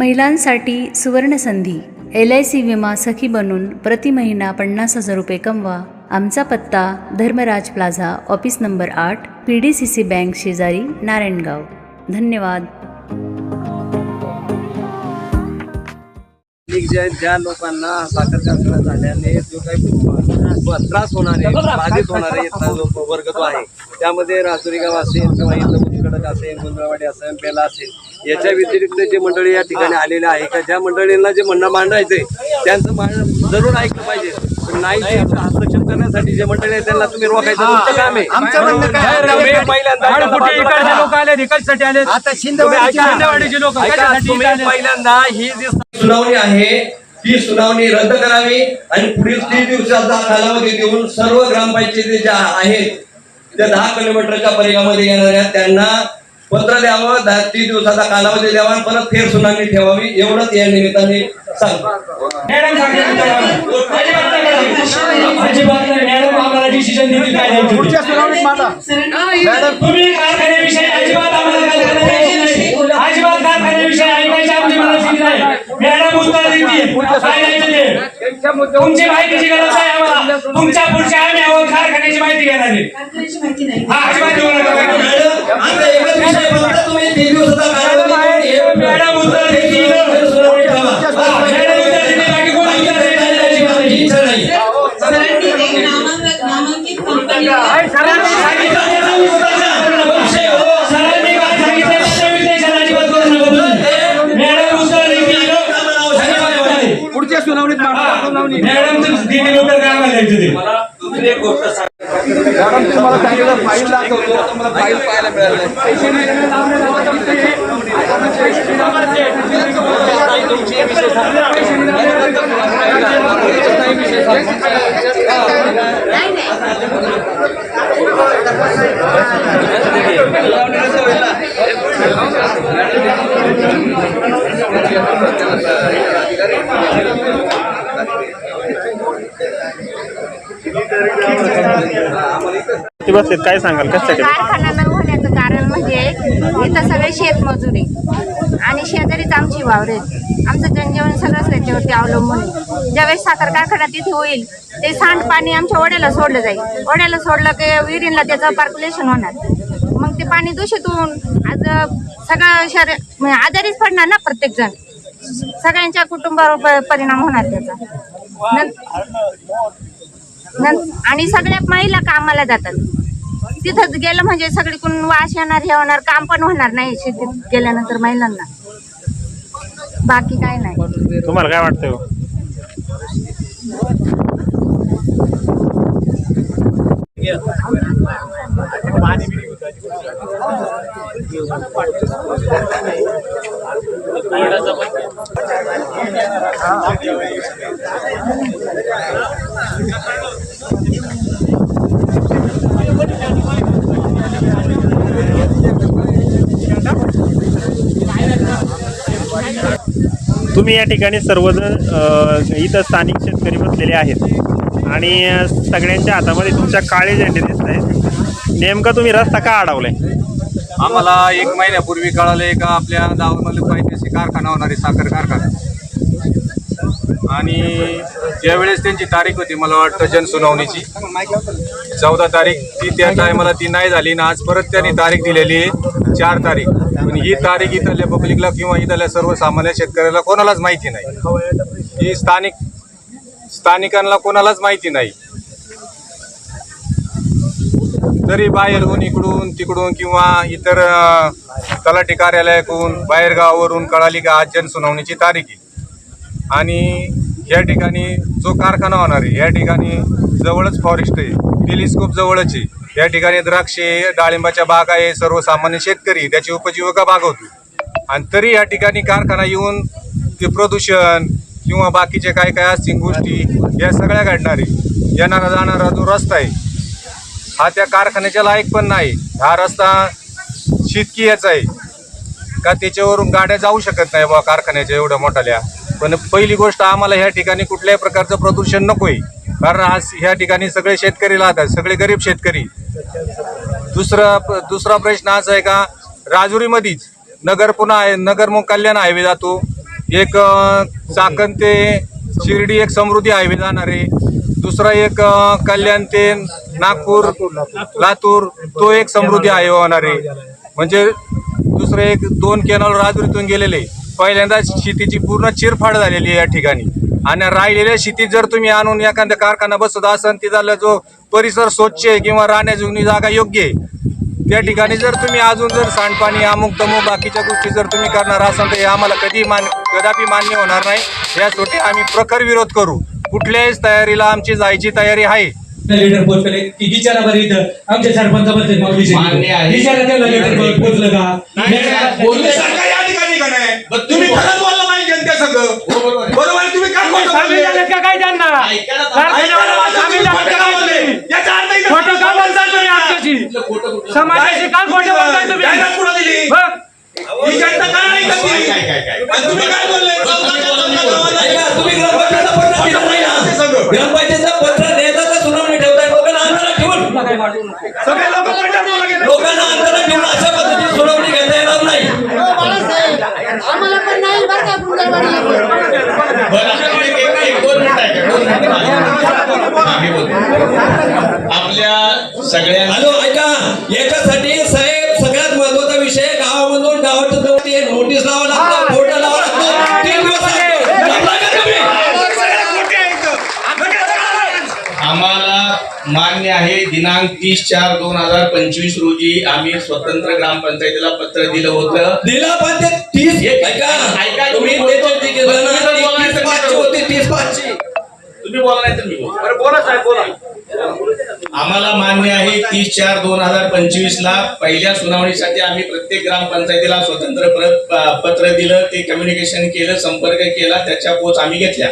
महिलांसाठी सुवर्णसंधी L I C विमा सखी बनून प्रति महिना पन्नास हजार रुपये कमवा. आमचा पत्ता धर्मराज प्लाझा ऑफिस नंबर आठ P D C C bank शेजारी नारायणगाव. धन्यवाद. ज्या लोकांना साखर कारखाना झाल्याने जो काही त्रास होणार आहे बाधित होणारे इथला जो वर्ग जो आहे त्यामध्ये राजुरी गाव असेल किंवा इथं मुतखडक असेल गुंजळवाडी असेल बेला असेल याच्या व्यतिरिक्त जे मंडळी या ठिकाणी आलेले आहे का ज्या मंडळींना जे म्हणणं मांडायचंय त्यांचं मान जरूर ऐकलं पाहिजे. पण नाही हस्तक्षेप करण्यासाठी जे मंडळी आहेत त्यांना तुम्ही रोखायचं तुमचं काम आहे. आमचं म्हणणं काय? तुम्ही पहिल्यांदा लोक आले इकडसाठी आले आता शिंदेवाडीची लोक? पहिल्यांदा ही जी सुनावणी आहे ती सुनावणी रद्द करावी आणि पुढील तीस दिवसाचा कालावधी देऊन सर्व ग्रामपंचायती ज्या आहेत त्या दहा किलोमीटरच्या परिघामध्ये येणाऱ्या त्यांना पत्र द्यावं दहा तीस दिवसाचा कालावधी द्यावा आणि परत फेर सुनावणी ठेवावी. एवढंच या निमित्ताने तुमची माहितीची गरज आहे आम्हाला. तुमच्या पुढच्या आम्ही आहोत. कारखान्याची माहिती घेणार आहे. गोष्ट सांग मॅडम तुम्हाला सांगितलं फाईल दाखवतो तुम्हाला फाईल पाहायला मिळालं किती बसलेत काय सांगाल? कशासाठी कारखाना न होण्याचं कारण म्हणजे इथं सगळे शेतमजूर आहे आणि शेजारीच आमची वावर आहेत. आमचं जनजीवन सगळंच त्याच्यावरती अवलंबून आहे. ज्यावेळेस साखर कारखाना तिथे होईल ते सांडपाणी आमच्या ओढ्याला सोडलं जाईल. ओढ्याला सोडलं की विहिरीला त्याचं पार्क्युलेशन होणार. मग ते पाणी दूषित होऊन आज सगळं शरीर म्हणजे आजारीच पडणार ना प्रत्येक जण सगळ्यांच्या कुटुंबावर परिणाम होणार त्याचा. आणि सगळ्या महिला कामाला जातात. तिथंच गेलं म्हणजे सगळीकडून वास येणार हे होणार काम पण होणार नाही शेतीत गेल्यानंतर महिलांना. बाकी काय नाही. तुम्हाला काय वाटतं हो? तुम्ही या ठिकाणी सर्वजण इथं स्थानिक शेतकरी बसलेले आहेत. आणि सगळ्यांच्या हातामध्ये तुमच्या काळे झेंडे दिसत आहेत नेमका तुम्ही रस्ता का अडवलाय? आम्हाला एक महिन्यापूर्वी कळाले का आपल्या गावामध्ये पाहिजे कारखाना होणारे साखर कारखाना. आणि ज्यावेळेस त्यांची तारीख होती मला वाटतं जनसुनावणीची. चौदा तारीख ती त्या टायमाला ती नाही झाली ना आज परत त्यांनी तारीख दिलेली आहे चार तारीख. पण ही तारीख इथल्या पब्लिकला किंवा इथल्या सर्वसामान्य शेतकऱ्याला कोणालाच माहिती नाही. ही स्थानिक स्थानिकांना कोणालाच माहिती नाही. तरी बाहेरून इकडून तिकडून किंवा इतर तलाठी कार्यालयाकडून बाहेरगावावरून कळाली का आज जनसुनावणीची तारीख आहे. आणि या ठिकाणी जो कारखाना होणार आहे या ठिकाणी जवळच फॉरेस्ट आहे टेलिस्कोप जवळच आहे. या ठिकाणी द्राक्षे डाळिंबाच्या बाग आहे सर्वसामान्य शेतकरी त्याची उपजीविका भागवतो आणि तरी या ठिकाणी कारखाना येऊन ते प्रदूषण किंवा बाकीचे काय काय असतील गोष्टी या सगळ्या घडणार आहे. येणारा जाणारा जो रस्ता आहे हा त्या कारखान्याच्या लायक पण नाही. हा रस्ता शेतकी याचा आहे. का त्याच्यावरून गाड्या जाऊ शकत नाही बा कारखान्याच्या एवढ्या मोठ्याल्या पण पहिली गोष्ट आम्हाला ह्या ठिकाणी कुठल्याही प्रकारचं प्रदूषण नकोय. कारण आज ह्या ठिकाणी सगळे शेतकरी राहतात सगळे गरीब शेतकरी. दुसरा दुसरा प्रश्न असा आहे का राजुरीमध्येच नगर पुन्हा आहे नगर मग कल्याण हायवे जातो. एक चाकण ते शिर्डी एक समृद्धी हायवे जाणार. आहे दुसरा एक कल्याण ते नागपूर लातूर तो एक समृद्धी आहे होणार आहे म्हणजे दुसरं एक दोन कॅनॉल राजुरीतून गेलेले पहिल्यांदा शेतीची पूर्ण चिरफाड झालेली आहे या ठिकाणी. आणि राहिलेल्या शेतीत जर तुम्ही आणून एखादा कारखाना बसत असाल तिथला जो परिसर स्वच्छ आहे किंवा राहण्याची जागा योग्य आहे त्या ठिकाणी जर तुम्ही अजून जर सांडपाणी अमुक तमुक बाकीच्या गोष्टी जर तुम्ही करणार असाल तर हे आम्हाला कधी मान कदापि मान्य होणार नाही. यासाठी आम्ही प्रखर विरोध करू. कुठल्याही तयारीला आमची जायची तयारी आहे. लेटर पोहोचले की विचारा बरं इथं. आमच्या सरपंचाबद्दल माऊली मान्य आहे. विचारा त्याला लेटर पोहोचलं का? तुम्ही सरकार या ठिकाणी का नाही? तुम्ही खरंच बोलला नाही जनते संघ बरोबर आहे, तुम्ही काय खोटं बोलले? आपल्या सगळ्या हॅलो ऐका. याच्यासाठी साहेब सगळ्यात महत्त्वाचा विषय गावामधून गावाच्या जवळ ते नोटीस लावा लागतं फोटो लावा लागतं. तीन दिवस? आम्हाला मान्य आहे दिनांक तीस चार दोन हजार पंचवीस रोजी आम्ही स्वतंत्र ग्रामपंचायतीला पत्र दिलं होतं. दिला पण ते तीस ऐका. ऐका, तुम्ही बोला नाही तर मी आम्हाला मान्य आहे तीस चार दोन हजार पंचवीस ला पहिल्या सुनावणीसाठी आम्ही प्रत्येक ग्रामपंचायतीला स्वतंत्र पत्र दिलं ते कम्युनिकेशन केलं संपर्क केला त्याच्या पोच आम्ही घेतल्या.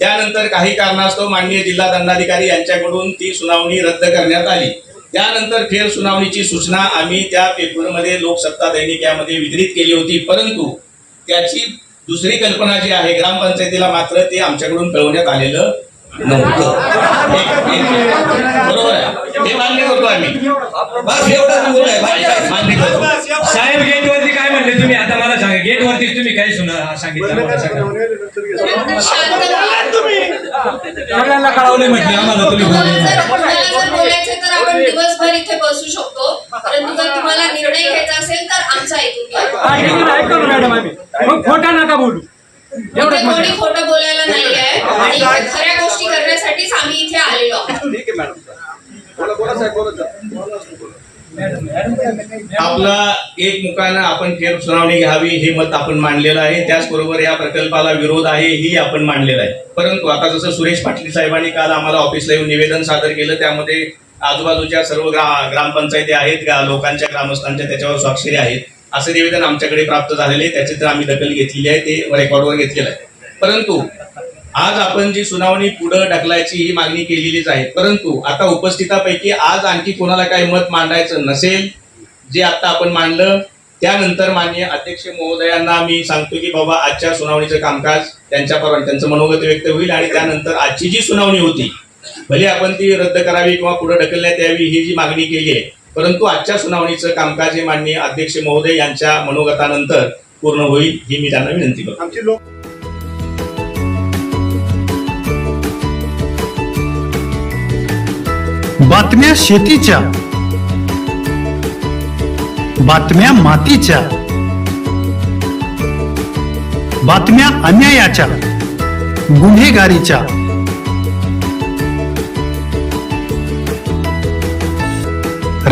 त्यानंतर काही कारणास्तव माननीय जिल्हा दंडाधिकारी यांच्याकडून ती सुनावणी रद्द करण्यात आली. त्यानंतर फेर सुनावणीची सूचना आम्ही त्या पेपरमध्ये लोकसत्ता दैनिक यामध्ये वितरित केली होती. परंतु त्याची दुसरी कल्पना जी आहे ग्रामपंचायतीला मात्र ते आमच्याकडून कळवण्यात आलेलं नव्हतं. एक- एक- बरोबर आहे. हे मान्य करतो आम्ही. बस एवढाच मुद्दा आहे बाकी काय मान्य करतो. साहेब गेट वरती काय म्हणले तुम्ही? आता मला सांगा. गेट वरतीच तुम्ही काय सुना सांगितलं? मला सांगा. सगळ्यांना कळवले म्हटले. आम्हाला तुम्ही बोलायचं तर आपण दिवसभर इथे बसू शकतो. परंतु जर तुम्हाला निर्णय घ्यायचा असेल तर आमचा ऐकून घ्या मॅडम आम्ही. मग खोटा नका बोलू. म्हणजे खोटं बोलायला नाही आहे आणि खऱ्या गोष्टी करण्यासाठीच आम्ही इथे आलेलो आहोत. ठीक आहे मॅडम. बोला बोला साहेब बोला साहेब. आपला एक मुखानं आपण फेर सुनावणी घ्यावी हे मत आपण मांडलेलं आहे. त्याचबरोबर या प्रकल्पाला विरोध आहे ही आपण मांडलेलं आहे. परंतु आता जसं सुरेश पाटील साहेबांनी काल आम्हाला ऑफिसला येऊन निवेदन सादर केलं त्यामध्ये आजूबाजूच्या सर्व ग्रा ग्रामपंचायती आहेत गा- लोकांच्या ग्रामस्थांच्या त्याच्यावर स्वाक्षरी आहेत. असं निवेदन आमच्याकडे प्राप्त झालेले त्याचे त्याची तर आम्ही दखल घेतलेली आहे. ते रेकॉर्डवर घेतलेलं आहे. परंतु आज आपण जी सुनावणी पुढे ढकलायची ही मागणी केलेलीच आहे. परंतु आता उपस्थितापैकी आज आणखी कोणाला काही मत मांडायचं नसेल जे आता आपण मांडलं त्यानंतर माननीय अध्यक्ष महोदयांना मी सांगतो की बाबा आजच्या सुनावणीचं कामकाज त्यांच्या त्यांचं मनोगत व्यक्त होईल आणि त्यानंतर आजची जी सुनावणी होती भले आपण ती रद्द करावी किंवा पुढे ढकलण्यात यावी ही जी मागणी केली आहे परंतु आजच्या सुनावणीचं कामकाज हे माननीय अध्यक्ष महोदय यांच्या मनोगतानंतर पूर्ण होईल ही मी त्यांना विनंती करतो. आमची लोक बातम्या शेतीच्या. बातम्या मातीच्या. बातम्या अन्यायाच्या. गुन्हेगारीच्या.